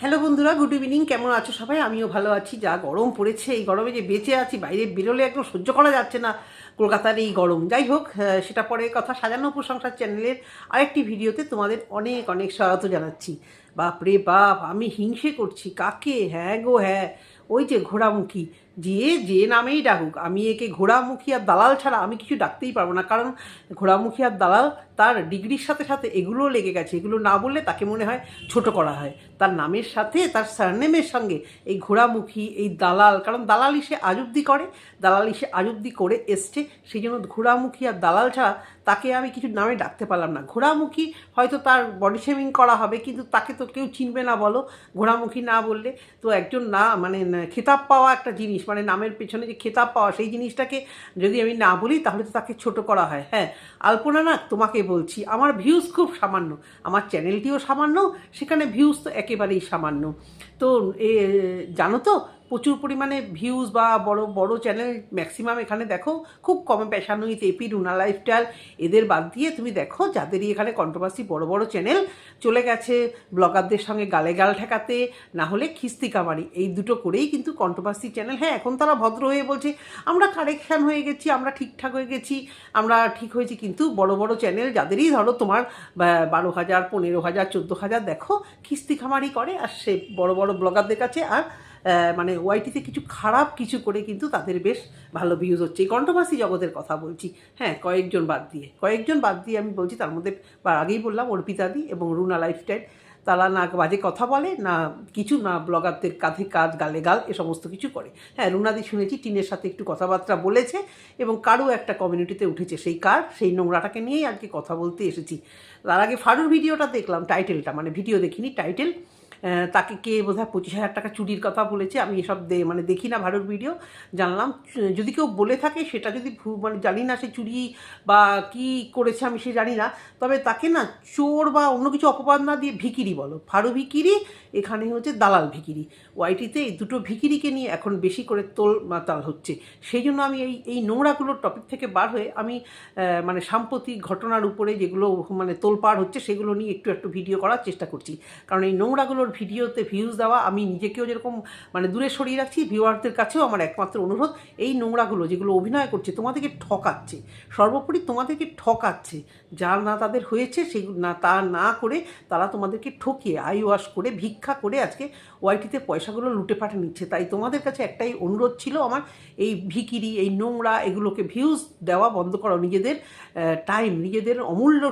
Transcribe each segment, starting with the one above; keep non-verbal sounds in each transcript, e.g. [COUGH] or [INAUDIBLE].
Hello বন্ধুরা, good evening. কেমন আছো সবাই? আমিও ভালো আছি। যা গরম পড়েছে, এই গরমে যে বেঁচে আছি, বাইরে বেরোলে একদম সহ্য করা যাচ্ছে না। কলকাতার এই গরম। যাই হোক সেটা পরে কথা সাজানো প্রশংসার চ্যানেলের আরেকটি ভিডিওতে তোমাদের অনেক অনেক স্বাগত জানাচ্ছি। বাপ রে বাপ, আমি হিংসে করছি। কাকে? হ্যাঁ গো হ্যাঁ। ওই যে ঘোড়ামুখী। যে যে নামেই ডাকুক, আমি একে ঘোড়ামুখী আর দালাল ছাড়া আমি কিছু ডাকতেই পারব না। কারণ ঘোড়ামুখী আর দালাল তার ডিগ্রির সাথে সাথে এগুলোও লেগে গেছে। এগুলো না বললে তাকে মনে হয় ছোট করা হয়। তার নামের সাথে তার সারনেমের সঙ্গে এই ঘোড়ামুখী, এই দালাল, কারণ দালালি সে আজুব্দি করে দালালি সে আজুব্দি করে এসছে। সেই জন্য ঘোড়ামুখী আর দালাল ছাড়া তাকে আমি কিছু নামে ডাকতে পারলাম না। ঘোড়ামুখী হয়তো তার বডি শেমিং করা হবে, কিন্তু তাকে তো কেউ চিনবে না বলো। ঘোড়ামুখী না বললে তো একজন না মানে খেতাব পাওয়া একটা জিনিস মানে নামের পেছনে যে খেতাব পাওয়া, সেই জিনিসটাকে যদি আমি না বলি তাহলে তো তাকে ছোট করা হয়। হ্যাঁ আলপনা না তোমাকে বলছি, আমার ভিউজ খুব সামান্য, আমার চ্যানেলটিও সামান্য, সেখানে ভিউজ তো একেবারেই সামান্য। তো, এ, জানো তো প্রচুর পরিমাণে ভিউজ বা বড় বড় চ্যানেল ম্যাক্সিমাম এখানে দেখো, খুব কমে পেশানুইত এপি রুনা লাইফস্টাইল এদের বাদ দিয়ে তুমি দেখো, যাদেরই এখানে কন্ট্রোভার্সি বড় বড় চ্যানেল চলে গেছে ব্লগারদের সঙ্গে গালে গাল ঠেকাতে, না হলে খিস্তি কামারি, এই দুটো করেই কিন্তু কন্ট্রোভার্সি চ্যানেল হ্যাঁ এখন তারা ভদ্র হয়ে বলছে, আমরা কারেকশান হয়ে গেছি, আমরা ঠিকঠাক হয়ে গেছি, আমরা ঠিক হয়েছি। কিন্তু বড় বড় চ্যানেল যাদেরই ধরো তোমার বারো হাজার, পনেরো হাজার, চোদ্দ হাজার, দেখো, খিস্তি খামারি করে, আর সে বড় বড় ব্লগারদের কাছে আর মানে ওয়াইটিতে কিছু খারাপ কিছু করে কিন্তু তাদের বেশ ভালো ভিউজ হচ্ছে। এই কন্ট্রোভার্সি জগতের কথা বলছি। হ্যাঁ কয়েকজন বাদ দিয়ে। কয়েকজন বাদ দিয়ে আমি বলছি, তার মধ্যে আগেই বললাম অর্পিতাদি এবং রুনা লাইফস্টাইল। তারা না বাজে কথা বলে, না কিছু, না ব্লগারদের কাঁধে কাজ গালে গাল, এ সমস্ত কিছু করে। হ্যাঁ রুনাদি শুনেছি, টিনের সাথে একটু কথাবার্তা বলেছে এবং কারও একটা কমিউনিটিতে উঠেছে সেই কার, সেই নোংরাটাকে নিয়েই আজকে কথা বলতে এসেছি। তার আগে ফারুর ভিডিওটা দেখলাম টাইটেলটা মানে ভিডিও দেখিনি টাইটেল তাকে কে বোধহয় পঁচিশ হাজার টাকা চুরির কথা বলেছে, আমি এসব দে মানে দেখি না ভারত ভিডিও, জানলাম। যদি কেউ বলে থাকে, সেটা যদি মানে জানি না সে চুরি বা কি করেছে, আমি সে জানি না। তবে তাকে না চোর বা অন্য কিছু অপবাদ না দিয়ে ভিকিরি বলো। ফারু ভিকিরি, এখানে হচ্ছে দালাল ভিকিরি। ওয়াইটিতে এই দুটো ভিকিরিকে নিয়ে এখন বেশি করে তোল মাতাল হচ্ছে। সেই জন্য আমি এই এই নোংরাগুলোর টপিক থেকে বার হয়ে আমি মানে সাম্প্রতিক ঘটনার উপরে যেগুলো মানে তোলপাড় হচ্ছে, সেগুলো নিয়ে একটু একটু ভিডিও করার চেষ্টা করছি। কারণ এই নোংরাগুলোর ভিডিওতে ভিউজ দেওয়া, আমি নিজেকেও যেরকম মানে দূরে সরিয়ে রাখছি ভিউয়ারদের কাছেও আমার একমাত্র অনুরোধ, এই নোংরাগুলো যেগুলো অভিনয় করছে, তোমাদেরকে ঠকাচ্ছে, সর্বোপরি তোমাদেরকে ঠকাচ্ছে, যা না তাদের হয়েছে সেগুলো না তা না করে তারা তোমাদেরকে ঠকিয়ে আই ওয়াশ করে, ভিক্ষা করে আজকে ওয়াইটিতে পয়সাগুলো লুটে পাঠে নিচ্ছে। তাই তোমাদের কাছে একটাই অনুরোধ ছিল আমার, এই ভিকিরি, এই নোংরা, এগুলোকে ভিউজ দেওয়া বন্ধ করো, নিজেদের টাইম নিজেদের অমূল্য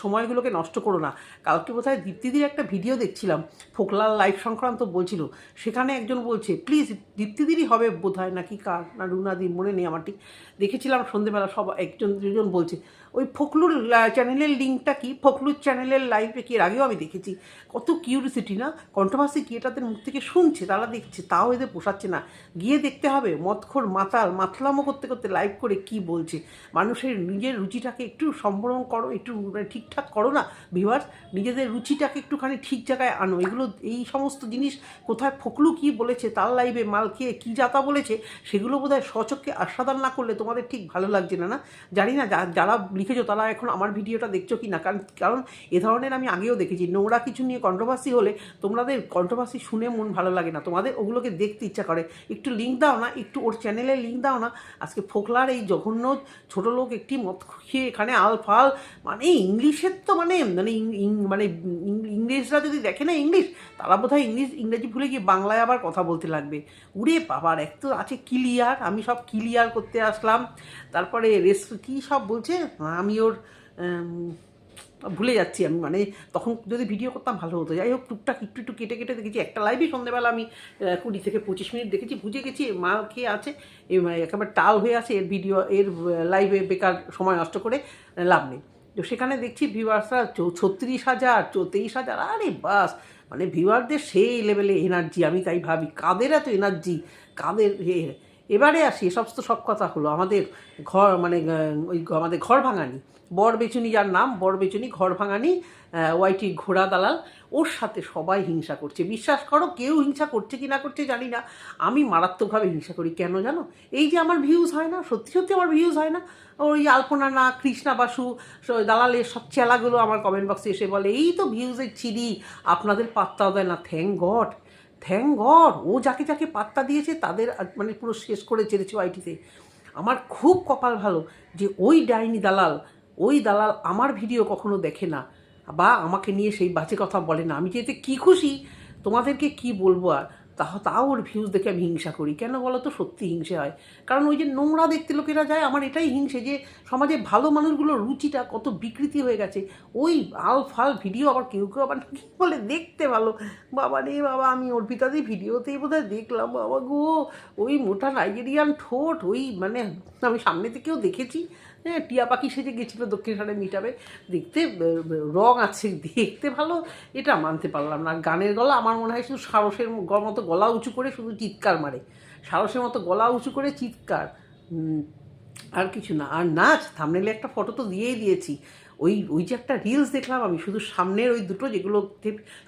সময়গুলোকে নষ্ট করো না। কালকে বোধহয় দীপ্তিদির একটা ভিডিও দেখছিলাম ফোকলাল লাইফ সংক্রান্ত বলছিল, সেখানে একজন বলছে প্লিজ দীপ্তিদিরই হবে বোধ হয় নাকি? কার? না রুনাদি মনে নেই আমার ঠিক। দেখেছিলাম সন্ধেবেলা সব একজন দুজন বলছে ওই ফকলুর লা- চ্যানেলের লিঙ্কটা কি? ফকলুর চ্যানেলের লাইভে কি? এর আগেও আমি দেখেছি। কত কিউরিসিটি না? কন্ট্রোভার্সি তাদের মুখ থেকে শুনছে, তারা দেখছে, তাও এদের পোষাচ্ছে না। গিয়ে দেখতে হবে, মদখোর মাতাল, মাতলামো করতে করতে লাইভ করে কি বলছে। মানুষের নিজের রুচিটাকে একটু সম্বরণ করো, একটু মানে ঠিকঠাক করো না ভিভার্স নিজেদের রুচিটাকে একটুখানি ঠিক জায়গায় আনো। এগুলো, এই সমস্ত জিনিস কোথায় ফকলু কি বলেছে, তার লাইভে মাল খেয়ে কী যাতা বলেছে, সেগুলো বোধহয় সচক্ষে আস্বাদন না করলে তোমাদের ঠিক ভালো লাগছে না না? জানি না যারা লিখেছো তারা এখন আমার ভিডিওটা দেখছ কি না? কারণ কারণ এ ধরনের আমি আগেও দেখেছি। নোংরা কিছু নিয়ে কন্ট্রোভার্সি হলে তোমাদের কন্ট্রোভার্সি শুনে মন ভালো লাগে না। তোমাদের ওগুলোকে দেখতে ইচ্ছা করে। একটু লিঙ্ক দাও না, একটু ওর চ্যানেলে লিঙ্ক দাও না। আজকে ফোকলার এই জঘন্য ছোট লোক একটি মত খেয়ে এখানে আল ফাল মানে ইংলিশের তো মানে মানে মানে ইং- ইংরেজরা যদি দেখে না ইংলিশ, তারা বোধহয় ইংলিশ, ইংরেজি ভুলে গিয়ে বাংলায় আবার কথা বলতে লাগবে। উড়ে বাবার এক তো আছে ক্লিয়ার। আমি সব ক্লিয়ার করতে আসলাম। তারপরে রেস, কী সব বলছে? আমি ওর ভুলে যাচ্ছি আমি। মানে তখন যদি ভিডিও করতাম ভালো হতো। যাই হোক, টুকটাক একটু একটু কেটে কেটে দেখেছি। একটা লাইভই সন্ধ্যেবেলা আমি কুড়ি থেকে পঁচিশ মিনিট দেখেছি, বুঝে গেছি, মা খেয়ে আছে মানে একেবারে টাল হয়ে আছে এর ভিডিও এর লাইভে বেকার সময় নষ্ট করে লাভ নেই। তো সেখানে দেখছি ভিউয়ার্সরা ছত্রিশ হাজার, চৌত্রিশ হাজার, আরে বাস! মানে ভিউয়ারদের সেই লেভেলে এনার্জি আমি তাই ভাবি। কাদের এত এনার্জি কাদের এবারে আসি এসব তো সব কথা হলো। আমাদের ঘর মানে ওই আমাদের ঘর ভাঙানি বর বেচুনি যার নাম বর বেচুনি ঘর ভাঙানি ওয়াইটি ঘোড়া দালাল, ওর সাথে সবাই হিংসা করছে। বিশ্বাস করো, কেউ হিংসা করছে কি না করছে জানি না। আমি মারাত্মকভাবে হিংসা করি, কেন জানো? এই যে আমার ভিউজ হয় না, সত্যি সত্যি আমার ভিউজ হয় না। ওই আলপনা না, কৃষ্ণা বাসু দালালের সব চেলাগুলো আমার কমেন্ট বক্সে এসে বলে, এই তো ভিউজের চিরি আপনাদের পাত্তাও দেয় না থ্যাংক গড থ্যাংক গড, ও যাকে যাকে পাত্তা দিয়েছে তাদের মানে পুরো শেষ করে ছেড়েছে আইটিতে আমার খুব কপাল ভালো যে ওই ডাইনি দালাল, ওই দালাল আমার ভিডিও কখনো দেখে না, বা আমাকে নিয়ে সেই বাজে কথা বলে না। আমি যে এতে কী খুশি? তোমাদেরকে কি বলব আর? তাও তাও ওর ভিউজ দেখে আমি হিংসা করি। কেন বলো তো সত্যি হিংসে হয়। কারণ ওই যে নোংরা দেখতে লোকেরা যায়, আমার এটাই হিংসে যে সমাজে ভালো মানুষগুলোর রুচিটা কত বিকৃতি হয়ে গেছে। ওই আল ফাল ভিডিও আবার কেউ কেউ আবার কি বলে, দেখতে ভালো। বাবা রে বাবা, আমি অর্পিতাদি ভিডিওতেই বোধহয় দেখলাম, বাবা গো। ওই মোটা নাইজেরিয়ান ঠোঁট, ওই মানে আমি সামনে থেকেও দেখেছি। হ্যাঁ টিয়া পাখি সেজে গেছিল দক্ষিণ সারে মিটাবে দেখতে রং আছে, দেখতে ভালো, এটা মানতে পারলাম না। গানের গলা আমার মনে হয় শুধু সারসের মতো গলা উঁচু করে শুধু চিৎকার মারে। সারসের মতো গলা উঁচু করে চিৎকার। আর কিছু না। আর নাচ থামনেলে একটা ফটো তো দিয়েই দিয়েছি। ওই ওই যে একটা রিলস দেখলাম আমি, শুধু সামনের ওই দুটো যেগুলো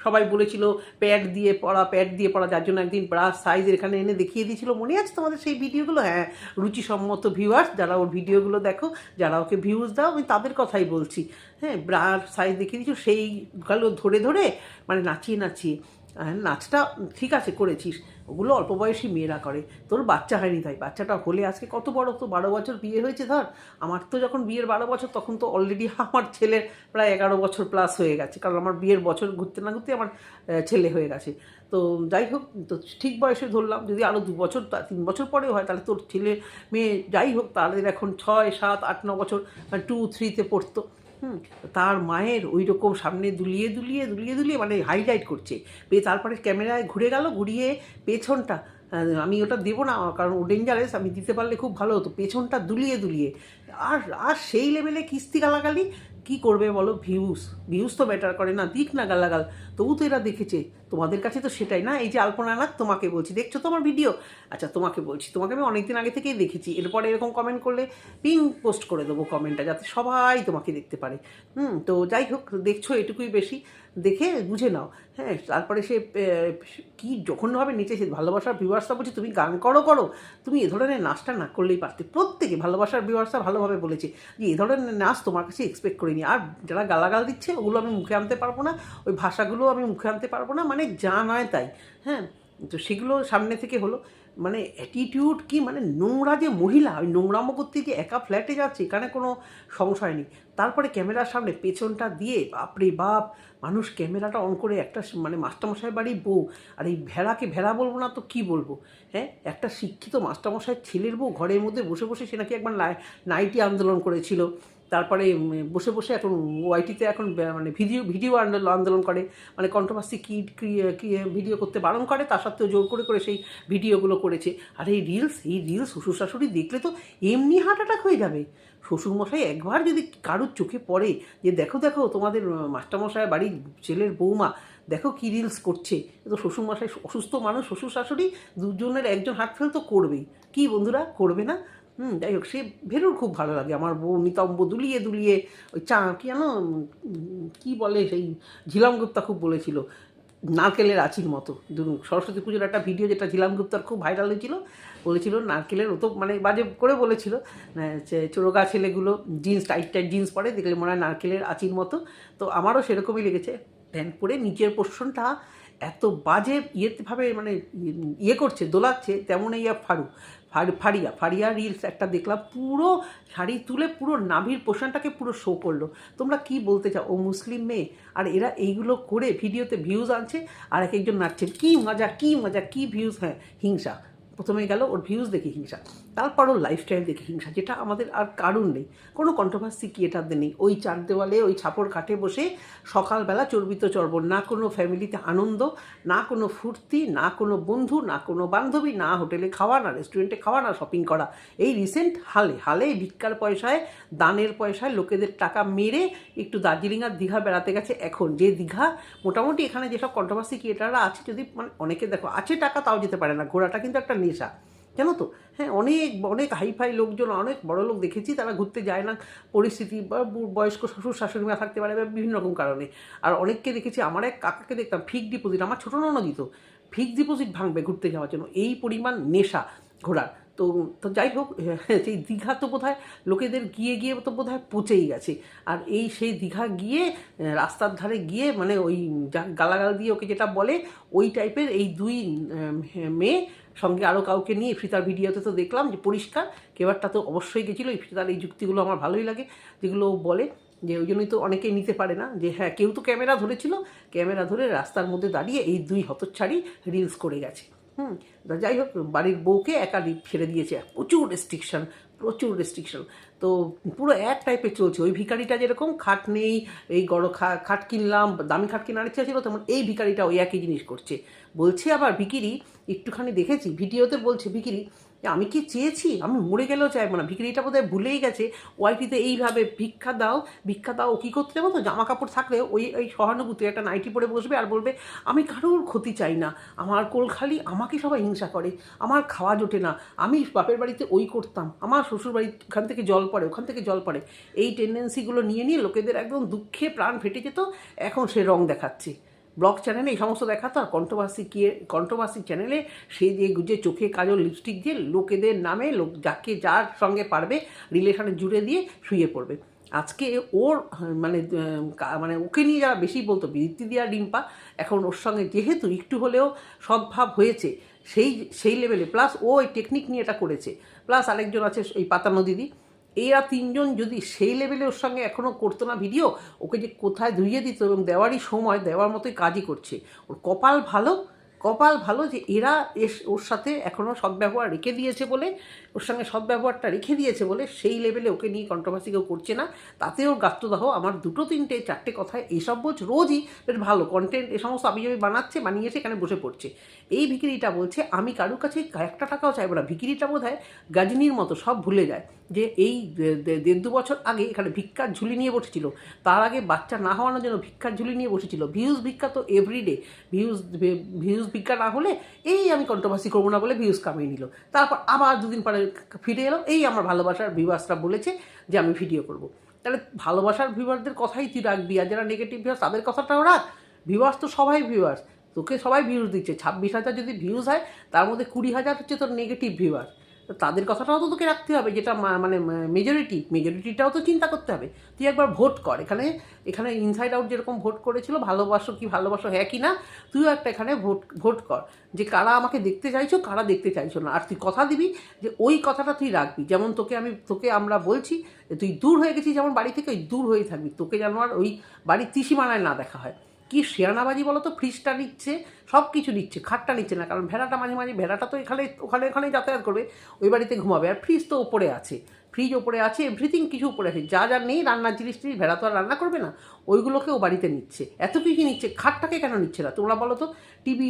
সবাই বলেছিল প্যাড দিয়ে পড়া প্যাড দিয়ে পড়া, যার জন্য একদিন ব্রাশ সাইজ এখানে এনে দেখিয়ে দিয়েছিল। মনে আছে তোমাদের সেই ভিডিওগুলো? হ্যাঁ রুচিসম্মত ভিউয়ার্স যারা ওর ভিডিওগুলো দেখো, যারা ওকে ভিউজ দাও, আমি তাদের কথাই বলছি। হ্যাঁ ব্রাশ সাইজ দেখিয়ে দিয়েছিল সেইগুলো ধরে ধরে মানে নাচিয়ে নাচিয়ে। নাচটা ঠিক আছে, করেছিস। ওগুলো অল্প বয়সী মেয়েরা করে। তোর বাচ্চা হয়নি তাই। বাচ্চাটা হলে আজকে কত বড় তো বারো বছর বিয়ে হয়েছে ধর। আমার তো যখন বিয়ের বারো বছর, তখন তো অলরেডি [LAUGHS] আমার ছেলের প্রায় এগারো বছর প্লাস হয়ে গেছে। কারণ আমার বিয়ের বছর ঘুরতে না ঘুরতে আমার ছেলে হয়ে গেছে। তো যাই হোক, তো ঠিক বয়সে ধরলাম। যদি আরও দু বছর তিন বছর পরেও হয়, তাহলে তোর ছেলে মেয়ে যাই হোক, তাদের এখন ছয়, সাত, আট, ন বছর টু থ্রিতে পড়তো। হুম। তার মায়ের ওই রকম সামনে দুলিয়ে দুলিয়ে দুলিয়ে দুলিয়ে মানে হাইলাইট করছে। পেয়ে তারপরে ক্যামেরায় ঘুরে গেল, ঘুরিয়ে পেছনটা আমি ওটা দেবো না, কারণ ও ডেঞ্জারাস আমি দিতে পারলে খুব ভালো হতো। পেছনটা দুলিয়ে দুলিয়ে আর আর সেই লেভেলে কিস্তি গালাগালি? কি করবে বলো? ভিউস ভিউজ তো ম্যাটার করে না, দিক না গালাগাল। তবু তো এরা দেখেছে, তোমাদের কাছে তো সেটাই না? এই যে আলপনা নাথ তোমাকে বলছি, দেখছ তো আমার ভিডিও আচ্ছা তোমাকে বলছি, তোমাকে আমি অনেকদিন আগে থেকেই দেখেছি। এরপরে এরকম কমেন্ট করলে পিং পোস্ট করে দেবো কমেন্টটা যাতে সবাই তোমাকে দেখতে পারে। হুম, তো যাই হোক, দেখছ, এটুকুই বেশি। দেখে বুঝে নাও। হ্যাঁ তারপরে সে কি যখনভাবে নেচেছে ভালোবাসার ভিউয়ার্সরা বলছে, তুমি গান করো করো। তুমি এ ধরনের নাচটা না করলেই পারতে। প্রত্যেকে ভালোবাসার ভিউয়ার্সরা ভালোভাবে বলেছি যে এ ধরনের নাচ তোমার কাছে এক্সপেক্ট করিনি। আর যারা গালাগাল দিচ্ছে, ওগুলো আমি মুখে আনতে পারব না, ওই ভাষাগুলো আমি মুখে আনতে পারব না মানে যা নয় তাই হ্যাঁ? তো সেগুলো সামনে থেকে হলো। মানে অ্যাটিটিউড কি? মানে নোংরা যে মহিলা, ওই নোংরামো করতে যে একা ফ্ল্যাটে যাচ্ছে, এখানে কোনো সংশয় নেই। তারপরে ক্যামেরার সামনে পেছনটা দিয়ে, বাপরে বাপ, মানুষ ক্যামেরাটা অন করে একটা মানে মাস্টারমশাই বাড়ির বউ, আর এই ভেড়াকে ভেড়া বলব না তো কি বলব? হ্যাঁ? একটা শিক্ষিত মাস্টারমশাই ছেলের বউ ঘরের মধ্যে বসে বসে সে নাকি একবার নাই- নাইটি আন্দোলন করেছিল। তারপরে বসে বসে এখন ওয়াইটিতে এখন মানে ভিডিও ভিডিও আন্দোলন করে। মানে কন্ট্রোভার্সি কি ভিডিও করতে বারণ করে তা সত্ত্বেও জোর করে করে সেই ভিডিওগুলো করেছে। আর এই রিলস এই রিলস শ্বশুর শাশুড়ি দেখলে তো এমনি হার্ট অ্যাটাক হয়ে যাবে। শ্বশুরমশাই একবার যদি কারোর চোখে পড়ে যে, দেখো দেখো, তোমাদের মাস্টারমশাই বাড়ির ছেলের বৌমা, দেখো কি রিলস করছে। তো শ্বশুরমশাই অসুস্থ মানুষ শ্বশুর শাশুড়ি দুজনের একজন হার্ট ফেল তো করবেই। কি বন্ধুরা, করবে না? হুম, যাই হোক, সে ভেরুর খুব ভালো লাগে। আমার বউ নিতম্ব দুলিয়ে দুলিয়ে ওই চা, কি জানো কি বলে সেই ঝিলাম গুপ্তা খুব বলেছিল, নারকেলের আচির মতো। ধরুন, সরস্বতী পুজোর একটা ভিডিও যেটা ঝিলাম গুপ্তার খুব ভাইরাল হয়েছিল, বলেছিল নারকেলের, ও তো মানে বাজে করে বলেছিল চোরগা ছেলেগুলো জিন্স টাইট টাইট জিন্স পরে, দেখলে মনে হয় নারকেলের আচির মতো। তো আমারও সেরকমই লেগেছে। প্যান্ট পরে নিচের পোর্শনটা এত বাজে ইয়েভাবে মানে ইয়ে করছে, দোলাচ্ছে, তেমন এই ফারু ফার- ফারিয়া ফারিয়া রিলস একটা দেখলাম, পুরো শাড়ি তুলে পুরো নাভির পোষণটাকে পুরো শো করল। তোমরা কি বলতে চাও? ও মুসলিম মেয়ে? আর এরা এইগুলো করে ভিডিওতে ভিউজ আনছে, আর এক একজন নাচছে। কী মজা কী মজা, কী ভিউজ হ্যাঁ হিংসা। প্রথমে গেল ওর ভিউজ দেখি হিংসা। তারপর ওর লাইফস্টাইল দেখে হিংসা, যেটা আমাদের আর কারণ নেই। কোনো কন্ট্রোভার্সি কি এটাতে নেই। ওই চার দেওয়ালে, ওই ছাপড় কাটে বসে সকালবেলা চর্বিত চর্বণ, না কোনো ফ্যামিলিতে আনন্দ, না কোনো ফুর্তি, না কোনো বন্ধু, না কোনো বান্ধবী, না হোটেলে খাওয়া, না রেস্টুরেন্টে খাওয়া, না শপিং করা। এই রিসেন্ট হালে হালে ভিক্ষার পয়সায়, দানের পয়সায় লোকেদের টাকা মেরে একটু দার্জিলিং আর দীঘা বেড়াতে গেছে এখন। যে দীঘা, মোটামুটি এখানে যেসব কন্ট্রোভার্সি ক্রিয়েটাররা আছে, যদি মানে অনেকে দেখো, আছে টাকা তাও যেতে পারে না। ঘোরাটা কিন্তু একটা নেশা। জানো তো? হ্যাঁ অনেক অনেক হাইফাই লোকজন, অনেক বড় লোক দেখেছি, তারা ঘুরতে যায় না। পরিস্থিতি, বা বয়স্ক শ্বশুর শাশুড়ি মা থাকতে পারে বা বিভিন্ন রকম কারণে। আর অনেককে দেখেছি, আমার এক কাকাকে দেখতাম ফিক ডিপোজিট আমার ছোটো ননদ দিত ফিক্সড ডিপোজিট ভাঙবে ঘুরতে যাওয়ার জন্য, এই পরিমাণ নেশা ঘোরার। তো তো যাই হোক সেই দীঘা তো বোধহয় লোকেদের গিয়ে গিয়ে তো বোধহয় পচেই গেছে। আর এই সেই দীঘা গিয়ে রাস্তার ধারে গিয়ে মানে ওই যা- গালাগাল দিয়ে ওকে যেটা বলে, ওই টাইপের এই দুই মেয়ে সঙ্গে আরও কাউকে নিয়ে ফিতার ভিডিওতে তো দেখলাম যে পরিষ্কার, কেবারটা তো অবশ্যই গেছিল। এই ফিতার, এই যুক্তিগুলো আমার ভালোই লাগে। যেগুলো বলে যে ওই জন্যই তো অনেকেই নিতে পারে না। যে হ্যাঁ কেউ তো ক্যামেরা ধরেছিল, ক্যামেরা ধরে রাস্তার মধ্যে দাঁড়িয়ে এই দুই হতচ্ছাড়ি রিলস করে গেছে। হুম যাই হোক, বাড়ির বউকে একা ছেড়ে দিয়েছে। প্রচুর রেস্ট্রিকশন প্রচুর রেস্ট্রিকশন তো পুরো এক টাইপের চলছে। ওই ভিকারিটা যেরকম খাট নেই, এই গড় খাট কিনলাম, দামি খাট কেনার ইচ্ছা ছিল, তেমন এই ভিকারিটা ওই একই জিনিস করছে। বলছে আবার ভিকিরি, একটুখানি দেখেছি, ভিডিওতে বলছে, ভিকিরি আমি কি চেয়েছি? আমি মরে গেলেও চাইব না। ভিকিরিটা বোধহয় ভুলেই গেছে। ওয়াইটিতে এইভাবে ভিক্ষা দাও ভিক্ষা দাও কী করতে যাব তো জামা কাপড় থাকলে ওই ওই সহানুভূতি একটা নাইটি পরে বসবে আর বলবে, আমি কারোর ক্ষতি চাই না। আমার কোল খালি আমাকে সবাই হিংসা করে। আমার খাওয়া জোটে না। আমি বাপের বাড়িতে ওই করতাম। আমার শ্বশুর বাড়ি ওখান থেকে জল পড়ে, ওখান থেকে জল পড়ে। এই টেন্ডেন্সিগুলো নিয়ে নিয়ে লোকেদের একদম দুঃখে প্রাণ ফেটে যেত। এখন সে রং দেখাচ্ছে। ব্লগ চ্যানেলে এই সমস্ত দেখাতো আর কন্ট্রোভার্সি কে কন্ট্রোভার্সি চ্যানেলে সে যে গুজে চোখে কাজল লিপস্টিক দিয়ে লোকেদের নামে, লোক যাকে যার সঙ্গে পারবে রিলেশনে জুড়ে দিয়ে শুয়ে পড়বে। আজকে ওর মানে মানে ওকে নিয়ে যারা বেশি বলতো বৃত্তি দিয়া ডিম্পা, এখন ওর সঙ্গে যেহেতু একটু হলেও সদ্ভাব হয়েছে, সেই সেই লেভেলে প্লাস ও ওই টেকনিক নিয়ে এটা করেছে। প্লাস আরেকজন আছে, এই পাতানো দিদি এরা তিনজন যদি সেই লেভেলে ওর সঙ্গে এখনও করতো না ভিডিও ওকে যে কোথায় ধুইয়ে দিত এবং দেওয়ারই সময়, দেওয়ার মতোই কাজই করছে। ওর কপাল ভালো কপাল ভালো যে এরা এস, ওর সাথে এখনও সদ্ব্যবহার রেখে দিয়েছে বলে, ওর সঙ্গে সদ্ব্যবহারটা রেখে দিয়েছে বলে সেই লেভেলে ওকে নিয়ে কন্ট্রোভার্সি কেউ করছে না। তাতেও গাত্রদাহ, আমার দুটো, তিনটে, চারটে কথায় এইসব বোঝ রোজই বেশ ভালো কন্টেন্ট এ সমস্ত আবি বানাচ্ছে, বানিয়েছে, এখানে বসে পড়ছে। এই ভিকিরিটা বলছে, আমি কারুর কাছে একটা টাকাও চাইব না। ভিকিরিটা বোধ হয় গাজিনীর মতো, সব ভুলে যায়। যে এই দেড় দু বছর আগে এখানে ভিক্ষার ঝুলি নিয়ে বসেছিল। তার আগে বাচ্চা না হওয়ানোর জন্য ভিক্ষার ঝুলি নিয়ে বসেছিল। ভিউজ ভিক্ষা তো এভরিডে ভিউজ ভিউজ ভিক্ষা না হলে এই আমি কন্ট্রোভার্সি করব না বলে ভিউজ কামিয়ে নিল। তারপর আবার দুদিন পরে ফিরে এলো। এই আমার ভালোবাসার ভিউয়ার্সরা বলেছে যে আমি ভিডিও করব। তাহলে ভালোবাসার ভিউয়ারদের কথাই তুই রাখবি। আর যারা নেগেটিভ ভিউয়ার্স তাদের কথাটাও রাখ। ভিউয়ার্স তো সবাই ভিউয়ার্স তোকে সবাই ভিউজ দিচ্ছে। ছাব্বিশ হাজার যদি ভিউজ হয়, তার মধ্যে কুড়ি হাজার হচ্ছে তোর নেগেটিভ ভিউয়ার তো তাদের কথাটাও তো তোকে রাখতে হবে, যেটা মানে মেজরিটি মেজরিটিটাও তো চিন্তা করতে হবে। তুই একবার ভোট কর, এখানে এখানে ইনসাইড আউট যেরকম ভোট করেছিল, ভালোবাসো কি ভালোবাসো হ্যাঁ কি না, তুইও একটা এখানে ভোট ভোট কর। যে কারা আমাকে দেখতে চাইছো, কারা দেখতে চাইছো না। আর তুই কথা দিবি যে ওই কথাটা তুই রাখবি। যেমন তোকে আমি, তোকে আমরা বলছি যে তুই দূর হয়ে গেছিস যেমন বাড়ি থেকে, ওই দূর হয়ে থাকবি। তোকে যেন আর ওই বাড়ির ত্রিসীমানায় না দেখা হয়। কি শেয়ানাবাজি বলো তো ফ্রিজটা নিচ্ছে সব কিছু নিচ্ছে, খাটটা নিচ্ছে না, কারণ ভেড়াটা মাঝে মাঝে, ভেড়াটা তো এখানে, ওখানে ওখানে যাতায়াত করবে, ওই বাড়িতে ঘুমাবে। আর ফ্রিজ তো ওপরে আছে, ফ্রিজ ওপরে আছে এভরিথিং কিছু উপরে আছে, যা যা নেই, রান্নার জিনিস টিনিস ভেড়া তো আর রান্না করবে না, ওইগুলোকে ও বাড়িতে নিচ্ছে। এত কিছু নিচ্ছে, খাটটাকে কেন নিচ্ছে না? তোমরা বলো তো টিভি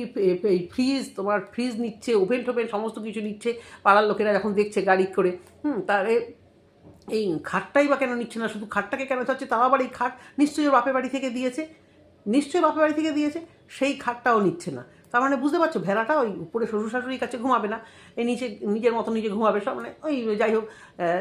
এই ফ্রিজ তোমার ফ্রিজ নিচ্ছে ওভেন টোভেন সমস্ত কিছু নিচ্ছে, পাড়ার লোকেরা যখন দেখছে গাড়ি করে, হুম তারে এই খাটটাই বা কেন নিচ্ছে না? শুধু খাটটাকে কেন চাচ্ছে তাও আবার এই খাট নিশ্চয়ই বাপের বাড়ি থেকে দিয়েছে। নিশ্চয়ই বাপের বাড়ি থেকে দিয়েছে, সেই খাটটাও নিচ্ছে না। তার মানে বুঝতে পারছ, ভেড়াটা ওই উপরে শ্বশুর শাশুড়ির কাছে ঘুমাবে না, এই নিচে নিজের মতো নিজে ঘুমাবে, সব মানে ওই যাই হোক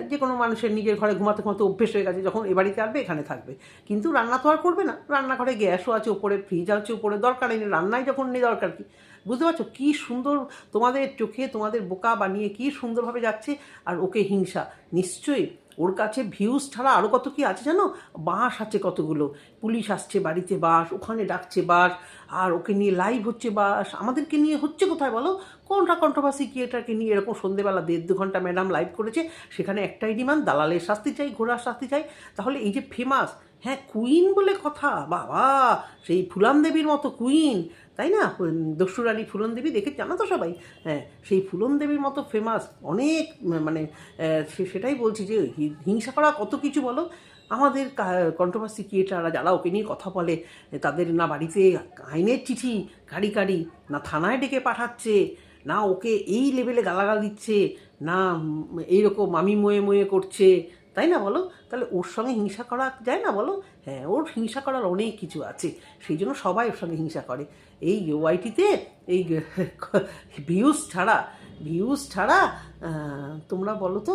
যে কোনো মানুষের নিজের ঘরে ঘুমাতে ঘুমাতে অভ্যেস হয়ে গেছে, যখন এ বাড়িতে আসবে, এখানে থাকবে। কিন্তু রান্না তো আর করবে না, রান্নাঘরে গ্যাসও আছে উপরে ফ্রিজ আছে উপরে, দরকার নেই, রান্নাই যখন নেই দরকার কি? বুঝতে পারছ, কী সুন্দর তোমাদের চোখে, তোমাদের বোকা বানিয়ে কী সুন্দরভাবে যাচ্ছে, আর ওকে হিংসা, নিশ্চয়ই ওর কাছে ভিউজ ছাড়া আরও কত কি আছে জানো? বাস আছে কতগুলো। পুলিশ আসছে বাড়িতে বাস ওখানে ডাকছে বাস আর ওকে নিয়ে লাইভ হচ্ছে বাস আমাদেরকে নিয়ে হচ্ছে কোথায় বলো? কোনটা কন্ট্রোভার্সি ক্রিয়েটারকে নিয়ে এরকম সন্ধেবেলা দেড় দু ঘণ্টা ম্যাডাম লাইভ করেছে, সেখানে একটাই ডিমান্ড দালালের শাস্তি চাই, ঘোড়ার শাস্তি চাই। তাহলে এই যে ফেমাস হ্যাঁ কুইন বলে কথা? বাবা, সেই ফুলান দেবীর মতো কুইন তাই না? দস্যু রানী ফুলন দেবী দেখে জানো তো সবাই? হ্যাঁ সেই ফুলন দেবীর মতো ফেমাস অনেক মানে সে- সেটাই বলছি যে হিংসা করা কত কিছু বলো? আমাদের কন্ট্রোভার্সি ক্রিয়েটাররা যারা ওকে নিয়ে কথা বলে, তাদের না বাড়িতে আইনের চিঠি কারি কারি না থানায় ডেকে পাঠাচ্ছে, না ওকে এই লেভেলে গালাগাল দিচ্ছে, না এইরকম আমি ময়ে ময়ে করছে তাই না বলো? তাহলে ওর সঙ্গে হিংসা করা যায় না বলো? হ্যাঁ ওর হিংসা করার অনেক কিছু আছে, সেই জন্য সবাই ওর সঙ্গে হিংসা করে। এই ওয়াইটিতে এই [LAUGHS] ভিউজ ছাড়া ভিউজ ছাড়া তোমরা বলো তো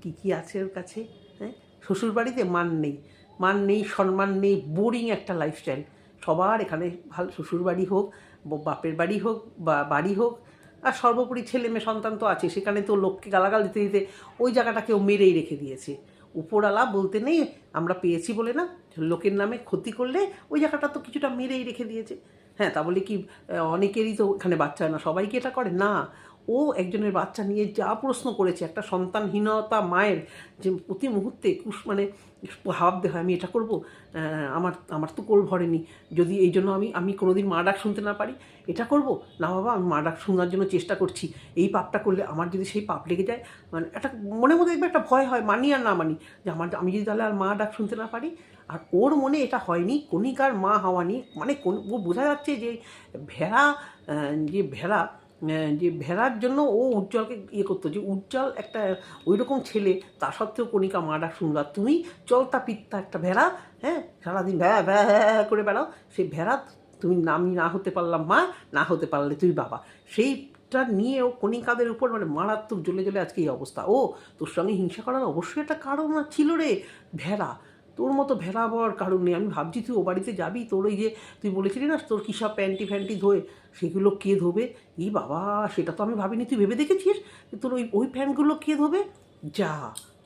কি কি আছে ওর কাছে? হ্যাঁ শ্বশুরবাড়িতে মান নেই মান নেই, সম্মান নেই বোরিং একটা লাইফস্টাইল সবার এখানে ভালো শ্বশুরবাড়ি হোক বাপের বাড়ি হোক, বা বাড়ি হোক আর সর্বোপরি ছেলে মেয়ে সন্তান তো আছে সেখানে তো লোককে গালাগাল দিতে দিতে ওই জায়গাটা কেউ মেরেই রেখে দিয়েছে। উপরওয়ালা বলতে নেই, আমরা পেয়েছি বলে না, লোকের নামে ক্ষতি করলে ওই জায়গাটা তো কিছুটা মেরেই রেখে দিয়েছে। হ্যাঁ তা বলে কি অনেকেরই তো এখানে বাচ্চা হয় না সবাই কি এটা করে? না, ও একজনের বাচ্চা নিয়ে যা প্রশ্ন করেছে, একটা সন্তানহীনতা মায়ের যে প্রতি মুহূর্তে কুস মানে ভাবতে হয় আমি এটা করব। আমার আমার তো কোল ভরেনি। যদি এই জন্য আমি আমি কোনোদিন মা ডাক শুনতে না পারি, এটা করব? না বাবা, আমি মা ডাক শোনার জন্য চেষ্টা করছি। এই পাপটা করলে আমার যদি সেই পাপ লেগে যায় মানে একটা মনে মধ্যে দেখবে একটা ভয় হয়, মানি আর না মানি। যে আমার, আমি যদি তাহলে আর মা ডাক শুনতে না পারি, আর ওর মনে এটা হয়নি, কণিকার মা হওয়া নিয়ে মানে কোন- ও বোঝা যাচ্ছে যে ভেড়া যে ভেড়া যে ভেড়ার জন্য ও উজ্জ্বলকে ইয়ে করতো, যে উজ্জ্বল একটা ওই রকম ছেলে, তা সত্ত্বেও কণিকা মা ডাক শুনলো, তুমি চলতা পিত্তা একটা ভেড়া হ্যাঁ সারাদিন ভ্যা ভ্যা করে বেড়াও, সেই ভেড়া তুমি আমি না হতে পারলাম মা, না হতে পারলে তুই বাবা। সেইটা নিয়ে ও কণিকাদের উপর মানে মারাত্মক জ্বলে জ্বলে আজকে এই অবস্থা। ও তোর সঙ্গে হিংসা করার অবশ্যই একটা কারণ ছিল রে, ভেড়া। তোর মতো ভেড়া হওয়ার কারণ নেই। আমি ভাবছি তুই ও বাড়িতে যাবি? তোর ওই যে তুই বলেছিলি না, তোর কী সব প্যান্টি ফ্যান্টি ধোয়ে? সেগুলো কে ধোবে? ই বাবা, সেটা তো আমি ভাবিনি। তুই ভেবে দেখেছিস তোর ওই ওই প্যান্টগুলো কে ধোবে? যা,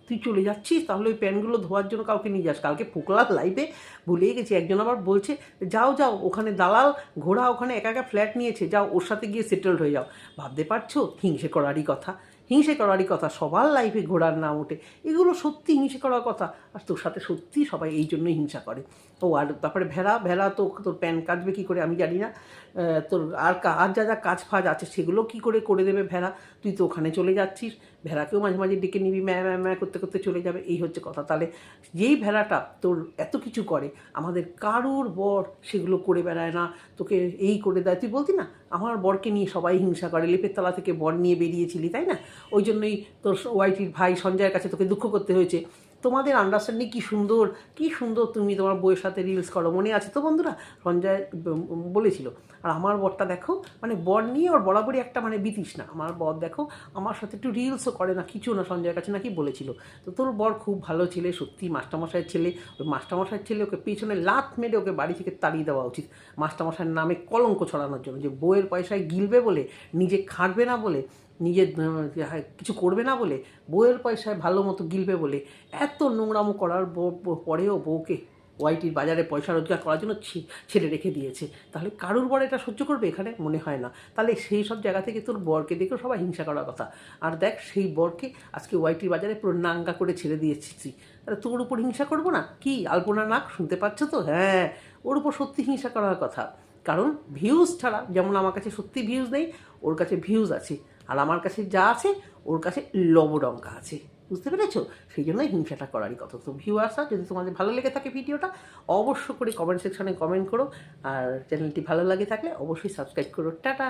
তুই চলে যাচ্ছিস, তাহলে ওই প্যান্টগুলো ধোয়ার জন্য কাউকে নিয়ে যাস। কালকে ফোকলার লাইভে ভুলেই গেছি। একজন আবার বলছে, যাও যাও, ওখানে দালাল ঘোড়া ওখানে একা একা ফ্ল্যাট নিয়েছে। যাও, ওর সাথে গিয়ে সেটেলড হয়ে যাও। ভাবতে পারছ? হিংসে করারই কথা। হিংসে করারই কথা, সবার লাইফে ঘোড়ার নাম ওঠে। এগুলো সত্যি হিংসে করার কথা। আর তোর সাথে সত্যি সবাই এই জন্যই হিংসা করে। ও আর তারপরে ভেড়া ভেড়া তো তোর প্যান কাটবে কী করে আমি জানি না। তোর আর আর যা যা কাজ ফাজ আছে সেগুলো কি করে করে দেবে ভেড়া? তুই তো ওখানে চলে যাচ্ছিস, ভেড়াকেও মাঝে মাঝে ডেকে নিবি, ম্যা ম্যা ম্যা করতে করতে চলে যাবে, এই হচ্ছে কথা। তাহলে যেই ভেড়াটা তোর এত কিছু করে, আমাদের কারুর বর সেগুলো করে বেড়ায় না, তোকে এই করে দেয়। তুই বলতি না, আমার বরকে নিয়ে সবাই হিংসা করে, লেপের তলা থেকে বর নিয়ে বেরিয়েছিলি, তাই না? ওই জন্যই তোর ওয়াইটির ভাই সঞ্জয়ের কাছে তোকে দুঃখ করতে হয়েছে। তোমাদের আন্ডারস্ট্যান্ডিং কি সুন্দর কি সুন্দর তুমি তোমার বইয়ের সাথে রিলস করো, মনে আছে তো বন্ধুরা? সঞ্জয় বলেছিল। আর আমার বরটা দেখো মানে বর নিয়ে ওর বরাবরই একটা মানে বিতিস না আমার বর দেখো, আমার সাথে একটু রিলসও করে না, কিছু না সঞ্জয়ের কাছে নাকি বলেছিল। তো তোর বর খুব ভালো ছেলে, সত্যি মাস্টারমশাইয়ের ছেলে। ওই মাস্টারমশাইয়ের ছেলে ওকে পেছনে লাত মেরে ওকে বাড়ি থেকে তাড়িয়ে দেওয়া উচিত। মাস্টারমশাইয়ের নামে কলঙ্ক ছড়ানোর জন্য। যে বইয়ের পয়সায় গিলবে বলে, নিজে খাটবে না বলে নিজের কিছু করবে না বলে, বউয়ের পয়সায় ভালো মতো গিলবে বলে, এত নোংরামো করার পরেও বউকে ওয়াইটির বাজারে পয়সা রোজগার করার জন্য ছেড়ে রেখে দিয়েছে। তাহলে কারুর বর এটা সহ্য করবে এখানে? মনে হয় না। তাহলে সেই সব জায়গা থেকে তোর বরকে দেখেও সবাই হিংসা করার কথা। আর দেখ, সেই বরকে আজকে ওয়াইটির বাজারে পুরো নাঙ্গা করে ছেড়ে দিয়েছিস তুই তাহলে তোর উপর হিংসা করব না? কি, আলপনা নাক? শুনতে পাচ্ছ তো? হ্যাঁ ওর উপর সত্যি হিংসা করার কথা। কারণ ভিউজ ছাড়া, যেমন আমার কাছে সত্যি ভিউজ নেই, ওর কাছে ভিউজ আছে। আর আমার কাছে যা আছে, ওর কাছে লবডঙ্কা আছে। বুঝতে পেরেছ? সেই জন্যই হিংসাটা করারই কথা। তো ভিউ আসা যদি তোমাদের ভালো লেগে থাকে ভিডিওটা অবশ্য করে কমেন্ট সেকশনে কমেন্ট করো। আর চ্যানেলটি ভালো লাগে থাকলে অবশ্যই সাবস্ক্রাইব করো। টাটা!